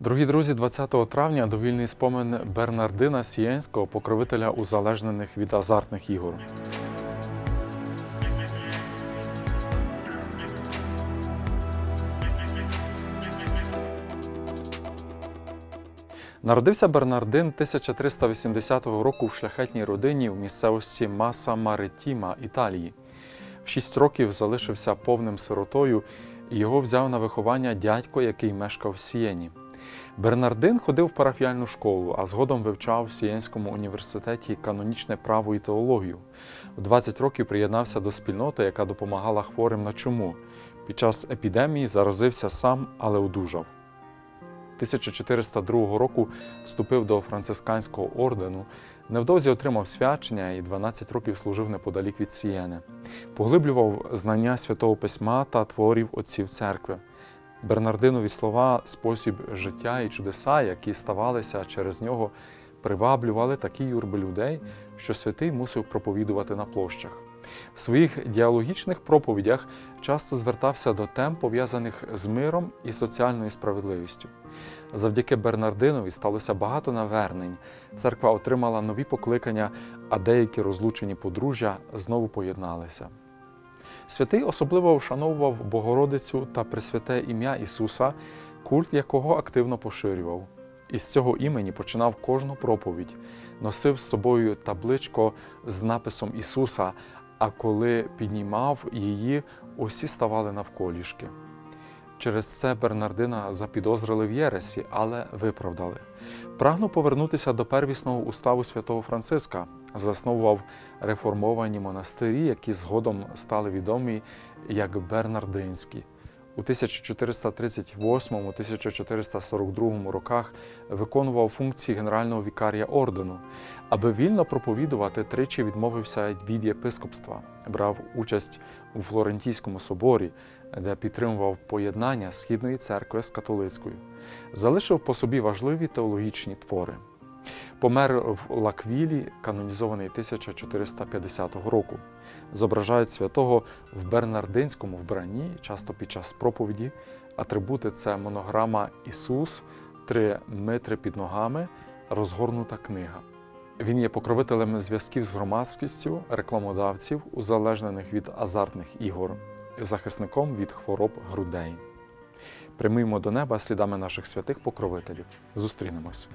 Дорогі друзі, 20 травня довільний спомин Бернардина Сієнського, покровителя узалежнених від азартних ігор. Народився Бернардин 1380 року в шляхетній родині в місцевості Маса Маритіма, Італії. В шість років залишився повним сиротою, і його взяв на виховання дядько, який мешкав в Сієні. Бернардин ходив в парафіальну школу, а згодом вивчав в Сієнському університеті канонічне право і теологію. В 20 років приєднався до спільноти, яка допомагала хворим на чуму. Під час епідемії заразився сам, але одужав. 1402 року вступив до францисканського ордену, невдовзі отримав свячення і 12 років служив неподалік від Сієни. Поглиблював знання святого письма та творів отців церкви. Бернардинові слова, спосіб життя і чудеса, які ставалися через нього, приваблювали такі юрби людей, що святий мусив проповідувати на площах. В своїх діалогічних проповідях часто звертався до тем, пов'язаних з миром і соціальною справедливістю. Завдяки Бернардинові сталося багато навернень. Церква отримала нові покликання, а деякі розлучені подружжя знову поєдналися. Святий особливо вшановував Богородицю та Пресвяте ім'я Ісуса, культ якого активно поширював. Із цього імені починав кожну проповідь, носив з собою табличко з написом Ісуса, а коли піднімав її, усі ставали навколішки. Через це Бернардина запідозрили в Єресі, але виправдали. Прагнув повернутися до первісного уставу святого Франциска, засновував реформовані монастирі, які згодом стали відомі як Бернардинські. У 1438-1442 роках виконував функції генерального вікарія ордену. Аби вільно проповідувати, тричі відмовився від єпископства, брав участь у Флорентійському соборі, де підтримував поєднання Східної церкви з католицькою, залишив по собі важливі теологічні твори. Помер в Лаквілі, канонізований 1450 року. Зображають святого в бернардинському вбранні, часто під час проповіді. Атрибути це монограма Ісус, три митри під ногами, розгорнута книга. Він є покровителем зв'язків з громадськістю, рекламодавців, узалежнених від азартних ігор, захисником від хвороб грудей. Прямуємо до неба слідами наших святих покровителів. Зустрінемось.